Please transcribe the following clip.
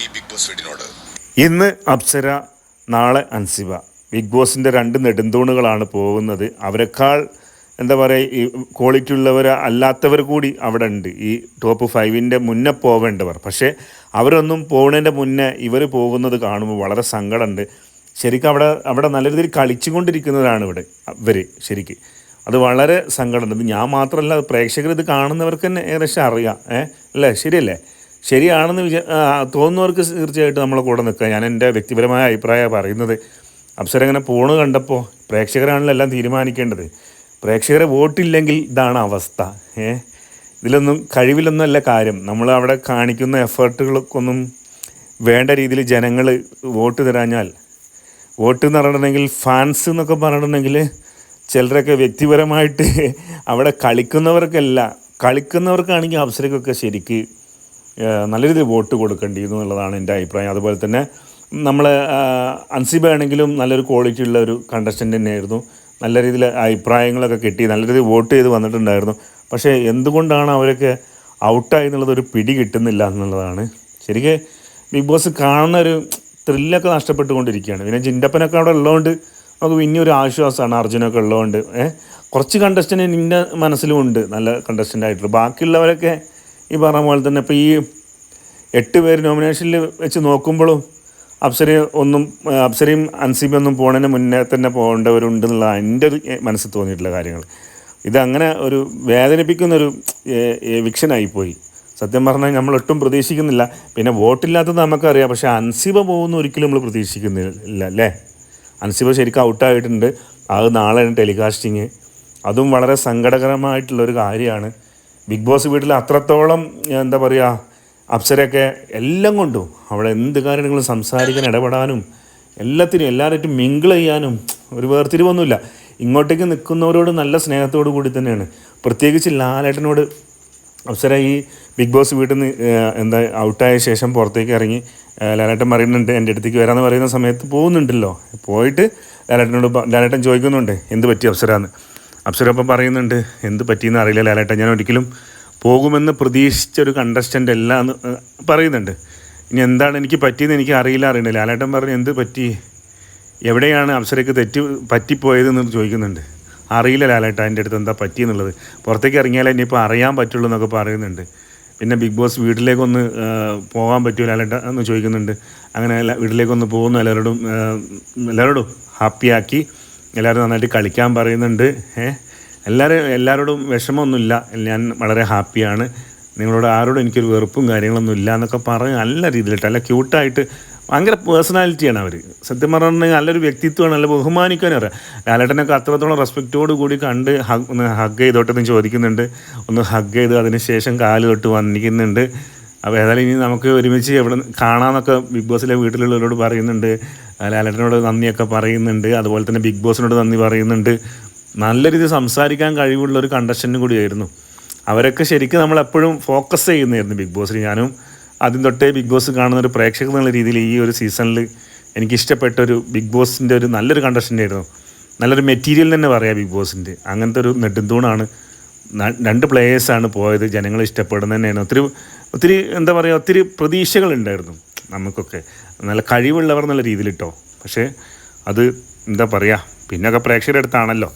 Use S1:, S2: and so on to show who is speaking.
S1: ഈ big boss വീടിനോട്?
S2: ഇന്ന് അപ്സര നാളെ അൻസിബ. ബിഗ് ബോസിന്റെ രണ്ട് നെടുന്തൂണുകളാണ് പോകുന്നത്. അവരെക്കാൾ എന്താ പറയുക ഈ ക്വാളിറ്റി ഉള്ളവർ അല്ലാത്തവർ കൂടി അവിടെ ഉണ്ട്. ഈ ടോപ്പ് ഫൈവിന്റെ മുന്നേ പോവേണ്ടവർ. പക്ഷേ അവരൊന്നും പോകുന്നതിന്റെ മുന്നേ ഇവർ പോകുന്നത് കാണുമ്പോൾ വളരെ സങ്കടമുണ്ട്. ശരിക്കും അവിടെ അവിടെ നല്ല രീതിയിൽ കളിച്ചുകൊണ്ടിരിക്കുന്നവരാണ് ഇവിടെ ഇവർ ശരിക്ക്. അത് വളരെ സങ്കടമുണ്ട്. ഞാൻ മാത്രമല്ല പ്രേക്ഷകർ ഇത് കാണുന്നവർക്ക് തന്നെ ഏകദേശം അറിയാം. ഏ അല്ലേ? ശരിയല്ലേ? ശരിയാണെന്ന് വിചാ തോന്നുന്നവർക്ക് തീർച്ചയായിട്ടും നമ്മളെ കൂടെ നിൽക്കുക. ഞാൻ എന്റെ വ്യക്തിപരമായ അഭിപ്രായമാണ് പറയുന്നത്. അപ്സര ഇങ്ങനെ പോണ് കണ്ടപ്പോൾ പ്രേക്ഷകരാണല്ലോ എല്ലാം തീരുമാനിക്കേണ്ടത്. പ്രേക്ഷകരെ വോട്ടില്ലെങ്കിൽ ഇതാണ് അവസ്ഥ. ഏ? ഇതിലൊന്നും കഴിവിലൊന്നും അല്ല കാര്യം. നമ്മൾ അവിടെ കാണിക്കുന്ന എഫേർട്ടുകൾക്കൊന്നും വേണ്ട രീതിയിൽ ജനങ്ങൾ വോട്ട് തരാഞ്ഞാൽ വോട്ട് എന്ന് പറഞ്ഞിട്ടുണ്ടെങ്കിൽ ഫാൻസ് എന്നൊക്കെ പറഞ്ഞിട്ടുണ്ടെങ്കിൽ ചിലരൊക്കെ വ്യക്തിപരമായിട്ട് അവിടെ കളിക്കുന്നവർക്കല്ല കളിക്കുന്നവർക്കാണെങ്കിൽ അവസരക്കൊക്കെ ശരിക്ക് നല്ല രീതിയിൽ വോട്ട് കൊടുക്കേണ്ടിയിരുന്നു എന്നുള്ളതാണ് എന്റെ അഭിപ്രായം. അതുപോലെ തന്നെ നമ്മൾ അൻസിബ ആണെങ്കിലും നല്ലൊരു ക്വാളിറ്റി ഉള്ള ഒരു കണ്ടസ്റ്റന്റ് തന്നെയായിരുന്നു. നല്ല രീതിയിൽ അഭിപ്രായങ്ങളൊക്കെ കിട്ടി നല്ല രീതിയിൽ വോട്ട് ചെയ്ത് വന്നിട്ടുണ്ടായിരുന്നു. പക്ഷേ എന്തുകൊണ്ടാണ് അവരൊക്കെ ഔട്ടായി എന്നുള്ളത് ഒരു പിടി കിട്ടുന്നില്ല എന്നുള്ളതാണ്. ശരിക്കും ബിഗ് ബോസ് കാണുന്ന ഒരു ത്രില്ലൊക്കെ നഷ്ടപ്പെട്ടുകൊണ്ടിരിക്കുകയാണ്. പിന്നെ ചിന്റപ്പനൊക്കെ അവിടെ ഉള്ളതുകൊണ്ട് നമുക്ക് പിന്നെ ഒരു ആശ്വാസമാണ് അർജുനൊക്കെ ഉള്ളതുകൊണ്ട്. ഏഹ് കുറച്ച് കണ്ടസ്റ്റന്റ് എന്റെ മനസ്സിലുമുണ്ട് നല്ല കണ്ടസ്റ്റന്റ് ആയിട്ടുള്ള ബാക്കിയുള്ളവരൊക്കെ ഈ പറഞ്ഞ പോലെ തന്നെ ഇപ്പോൾ ഈ എട്ട് പേര് നോമിനേഷനിൽ വെച്ച് നോക്കുമ്പോഴും അപ്സരി ഒന്നും അപ്സരയും അൻസിബയും ഒന്നും പോണതിന് മുന്നേ തന്നെ പോകേണ്ടവരുണ്ട് എന്നുള്ളതാണ് എന്റെ ഒരു മനസ്സിൽ തോന്നിയിട്ടുള്ള കാര്യങ്ങൾ ഇതങ്ങനെ ഒരു വേദനിപ്പിക്കുന്നൊരു വിക്ഷനായിപ്പോയി സത്യം പറഞ്ഞാൽ നമ്മൾ ഒട്ടും പ്രതീക്ഷിക്കുന്നില്ല. പിന്നെ വോട്ടില്ലാത്തത് നമുക്കറിയാം. പക്ഷേ അൻസിബ പോകുന്ന ഒരിക്കലും നമ്മൾ പ്രതീക്ഷിക്കുന്നില്ല അല്ലേ? അൻസിബ ശരിക്കും ഔട്ടായിട്ടുണ്ട്. അത് നാളെയാണ് ടെലികാസ്റ്റിങ്. അതും വളരെ സങ്കടകരമായിട്ടുള്ളൊരു കാര്യമാണ്. ബിഗ് ബോസ് വീട്ടിൽ അത്രത്തോളം എന്താ പറയുക അപ്സരയൊക്കെ എല്ലാം കൊണ്ടും അവിടെ എന്ത് കാര്യങ്ങളും സംസാരിക്കാൻ ഇടപെടാനും എല്ലാത്തിനും എല്ലാവരായിട്ടും മിങ്കിൾ ചെയ്യാനും ഒരു വേർതിരിവൊന്നുമില്ല. ഇങ്ങോട്ടേക്ക് നിൽക്കുന്നവരോട് നല്ല സ്നേഹത്തോടു കൂടി തന്നെയാണ്. പ്രത്യേകിച്ച് ലാലേട്ടനോട് അപ്സര ഈ ബിഗ് ബോസ് വീട്ടിൽ നിന്ന് എന്താ ഔട്ടായ ശേഷം പുറത്തേക്ക് ഇറങ്ങി ലാലേട്ടൻ പറയുന്നുണ്ട് എന്റെ അടുത്തേക്ക് വരാമെന്ന് പറയുന്ന സമയത്ത് പോകുന്നുണ്ടല്ലോ. പോയിട്ട് ലാലേട്ടനോട് ലാലേട്ടൻ ചോദിക്കുന്നുണ്ട് എന്ത് പറ്റി അപ്സര എന്ന് അപ്സര അപ്പം പറയുന്നുണ്ട് എന്ത് പറ്റിയെന്ന് അറിയില്ല ലാലേട്ട ഞാൻ ഒരിക്കലും പോകുമെന്ന് പ്രതീക്ഷിച്ച ഒരു കണ്ടസ്റ്റന്റ് അല്ല എന്ന് പറയുന്നുണ്ട്. ഇനി എന്താണ് എനിക്ക് പറ്റിയെന്ന് എനിക്ക് അറിയില്ല അറിയണ്ട. ലാലേട്ടൻ പറഞ്ഞു എന്ത് പറ്റി? എവിടെയാണ് അപ്സരയ്ക്ക് തെറ്റ് പറ്റിപ്പോയതെന്ന് ചോദിക്കുന്നുണ്ട്. അറിയില്ല ലാലേട്ട എന്റെ അടുത്ത് എന്താ പറ്റിയെന്നുള്ളത്. പുറത്തേക്ക് ഇറങ്ങിയാലേ ഇനിയിപ്പോൾ അറിയാൻ പറ്റുള്ളൂ എന്നൊക്കെ പറയുന്നുണ്ട്. പിന്നെ ബിഗ് ബോസ് വീട്ടിലേക്കൊന്ന് പോകാൻ പറ്റുമോ ലാലേട്ട എന്ന് ചോദിക്കുന്നുണ്ട്. അങ്ങനെ വീട്ടിലേക്കൊന്ന് പോകുന്നു എല്ലാവരോടും എല്ലാവരോടും ഹാപ്പിയാക്കി. എല്ലാവരും നന്നായിട്ട് കളിക്കാൻ പറയുന്നുണ്ട്. എല്ലാവരും എല്ലാവരോടും വിഷമമൊന്നുമില്ല. ഞാൻ വളരെ ഹാപ്പിയാണ്. നിങ്ങളോട് ആരോടും എനിക്കൊരു വെറുപ്പും കാര്യങ്ങളൊന്നും ഇല്ല എന്നൊക്കെ പറഞ്ഞ് നല്ല രീതിയിലിട്ട് നല്ല ക്യൂട്ടായിട്ട് ഭയങ്കര പേഴ്സണാലിറ്റിയാണ് അവർ സത്യം പറഞ്ഞിട്ടുണ്ടെങ്കിൽ നല്ലൊരു വ്യക്തിത്വമാണ് നല്ല ബഹുമാനിക്കാനും അറിയാം. ലാലേട്ടനൊക്കെ അത്രത്തോളം റെസ്പെക്റ്റോട് കൂടി കണ്ട് ഹഗ് ഒന്ന് ഹഗ് ചെയ്തോട്ടെന്ന് ചോദിക്കുന്നുണ്ട്. ഒന്ന് ഹഗ് ചെയ്ത് അതിന് ശേഷം കാൽ തൊട്ട് വന്നിക്കുന്നുണ്ട് അപ്പോൾ ഏതായാലും ഇനി നമുക്ക് ഒരുമിച്ച് എവിടെ കാണാമെന്നൊക്കെ ബിഗ് ബോസിലെ വീട്ടിലുള്ളവരോട് പറയുന്നുണ്ട്. ലാലേട്ടനോട് നന്ദിയൊക്കെ പറയുന്നുണ്ട്. അതുപോലെ തന്നെ ബിഗ് ബോസിനോട് നന്ദി പറയുന്നുണ്ട്. നല്ല രീതിയിൽ സംസാരിക്കാൻ കഴിവുള്ള ഒരു കണ്ടസ്റ്റന്റും കൂടിയായിരുന്നു. അവരൊക്കെ ശരിക്കും നമ്മളെപ്പോഴും ഫോക്കസ് ചെയ്യുന്നതായിരുന്നു ബിഗ് ബോസിൽ. ഞാനും ആദ്യം തൊട്ടേ ബിഗ് ബോസ് കാണുന്ന ഒരു പ്രേക്ഷകർ എന്നുള്ള രീതിയിൽ ഈ ഒരു സീസണിൽ എനിക്ക് ഇഷ്ടപ്പെട്ട ഒരു ബിഗ് ബോസിന്റെ ഒരു നല്ലൊരു കണ്ടസ്റ്റന്റ് ആയിരുന്നു. നല്ലൊരു മെറ്റീരിയൽ തന്നെ പറയാം ബിഗ് ബോസിന്റെ അങ്ങനത്തെ ഒരു നെടുന്തൂണാണ് രണ്ട് പ്ലേയേഴ്സാണ് പോയത് ജനങ്ങൾ ഇഷ്ടപ്പെടുന്നത് തന്നെയാണ്. ഒത്തിരി ഒത്തിരി എന്താ പറയുക ഒത്തിരി പ്രതീക്ഷകളുണ്ടായിരുന്നു നമുക്കൊക്കെ. നല്ല കഴിവുള്ളവർ എന്നുള്ള രീതിയിൽ കേട്ടോ പക്ഷേ അത് എന്താ പറയുക പിന്നൊക്കെ പ്രേക്ഷകരുടെ അടുത്താണല്ലോ.